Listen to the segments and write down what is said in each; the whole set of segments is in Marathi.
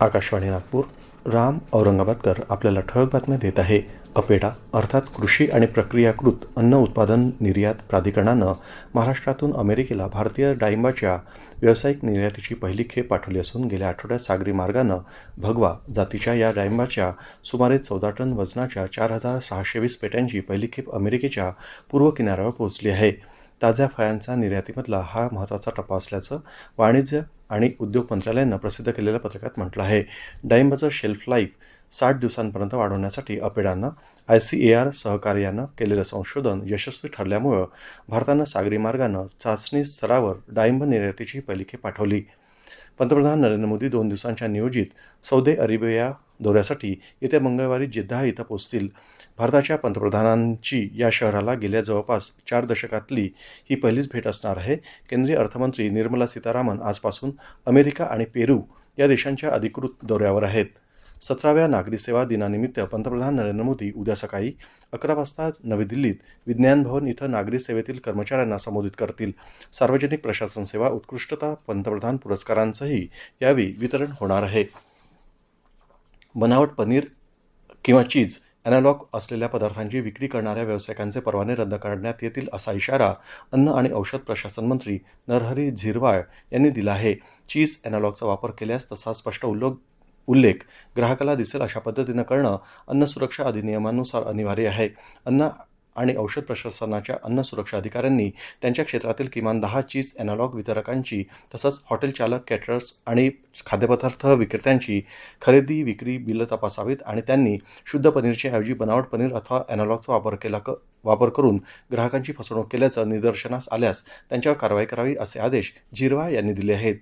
आकाशवाणी नागपूर. राम औरंगाबादकर आपल्याला ठळक बातम्या देत आहे. अपेडा अर्थात कृषी आणि प्रक्रियाकृत अन्न उत्पादन निर्यात प्राधिकरणानं महाराष्ट्रातून अमेरिकेला भारतीय डाळिंबाच्या व्यावसायिक निर्यातीची पहिली खेप पाठवली असून गेल्या आठवड्यात सागरी मार्गानं भगवा जातीच्या या डाळिंबाच्या सुमारे चौदा टन वजनाच्या चार हजार सहाशे वीस पेट्यांची पहिली खेप अमेरिकेच्या पूर्व किनाऱ्यावर पोहोचली आहे. ताज्या फळांचा निर्यातीमधला हा महत्त्वाचा टप्पा असल्याचं वाणिज्य आणि उद्योग मंत्रालयानं प्रसिद्ध केलेल्या पत्रकात म्हटलं आहे. डाळिंबाचं शेल्फ लाईफ साठ दिवसांपर्यंत वाढवण्यासाठी अपेडानं आय सी ए आर सहकार्यानं केलेलं संशोधन यशस्वी ठरल्यामुळं भारतानं सागरी मार्गानं चाचणी स्तरावर डाळिंब निर्यातीची पहिली खेप पाठवली. पंतप्रधान नरेंद्र मोदी दोन दिवसांच्या नियोजित सौदी अरेबिया दौऱ्यासाठी येत्या मंगळवारी जिद्दा इथं पोहोचतील. भारताच्या पंतप्रधानांची या शहराला गेल्या जवळपास चार दशकातली ही पहिलीच भेट असणार आहे. केंद्रीय अर्थमंत्री निर्मला सीतारामन आजपासून अमेरिका आणि पेरू या देशांच्या अधिकृत दौऱ्यावर आहेत. सतराव्या नागरी सेवा दिनानिमित्त पंतप्रधान नरेंद्र मोदी उद्या सकाळी अकरा वाजता नवी दिल्लीत विज्ञान भवन इथं नागरी सेवेतील कर्मचाऱ्यांना संबोधित करतील. सार्वजनिक प्रशासन सेवा उत्कृष्टता पंतप्रधान पुरस्कारांचंही यावेळी वितरण होणार आहे. बनावट पनीर किंवा चीज ॲनालॉग असलेल्या पदार्थांची विक्री करणाऱ्या व्यावसायिकांचे परवाने रद्द करण्यात येतील असा इशारा अन्न आणि औषध प्रशासन मंत्री नरहरी झिरवाळ यांनी दिला आहे. चीज ॲनालॉगचा वापर केल्यास तसा स्पष्ट उल्लेख उल्लेख ग्राहकाला दिसेल अशा पद्धतीनं करणं अन्न सुरक्षा अधिनियमानुसार अनिवार्य आहे. अन्न आणि औषध प्रशासनाच्या अन्न सुरक्षा अधिकाऱ्यांनी त्यांच्या क्षेत्रातील किमान दहा चीज ॲनालॉग वितरकांची तसंच हॉटेल चालक कॅटरर्स आणि खाद्यपदार्थ विक्रेत्यांची खरेदी विक्री बिलं तपासावीत आणि त्यांनी शुद्ध पनीरच्या ऐवजी बनावट पनीर अथवा ॲनालॉगचा वापर केला क वापर करून ग्राहकांची फसवणूक केल्याचं निदर्शनास आल्यास त्यांच्यावर कारवाई करावी असे आदेश झिरवा यांनी दिले आहेत.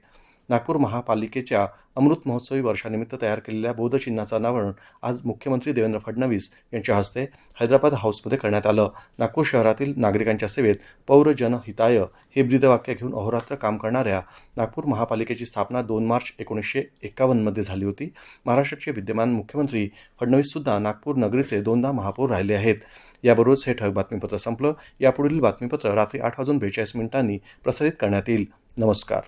नागपूर महापालिकेच्या अमृत महोत्सवी वर्षानिमित्त तयार केलेल्या बोधचिन्हाचं अनावरण आज मुख्यमंत्री देवेंद्र फडणवीस यांच्या हस्ते हैदराबाद हाऊसमध्ये करण्यात आलं. नागपूर शहरातील नागरिकांच्या सेवेत पौर जनहिताय हे ब्रीदवाक्य घेऊन अहोरात्र काम करणाऱ्या नागपूर महापालिकेची स्थापना दोन मार्च एकोणीसशे एकावन्नमध्ये झाली होती. महाराष्ट्राचे विद्यमान मुख्यमंत्री फडणवीससुद्धा नागपूर नगरीचे दोनदा महापौर राहिले आहेत. याबरोबरच हे ठळक बातमीपत्र संपलं. यापुढील बातमीपत्र रात्री आठ वाजून बेचाळीस मिनिटांनी प्रसारित करण्यात येईल. नमस्कार.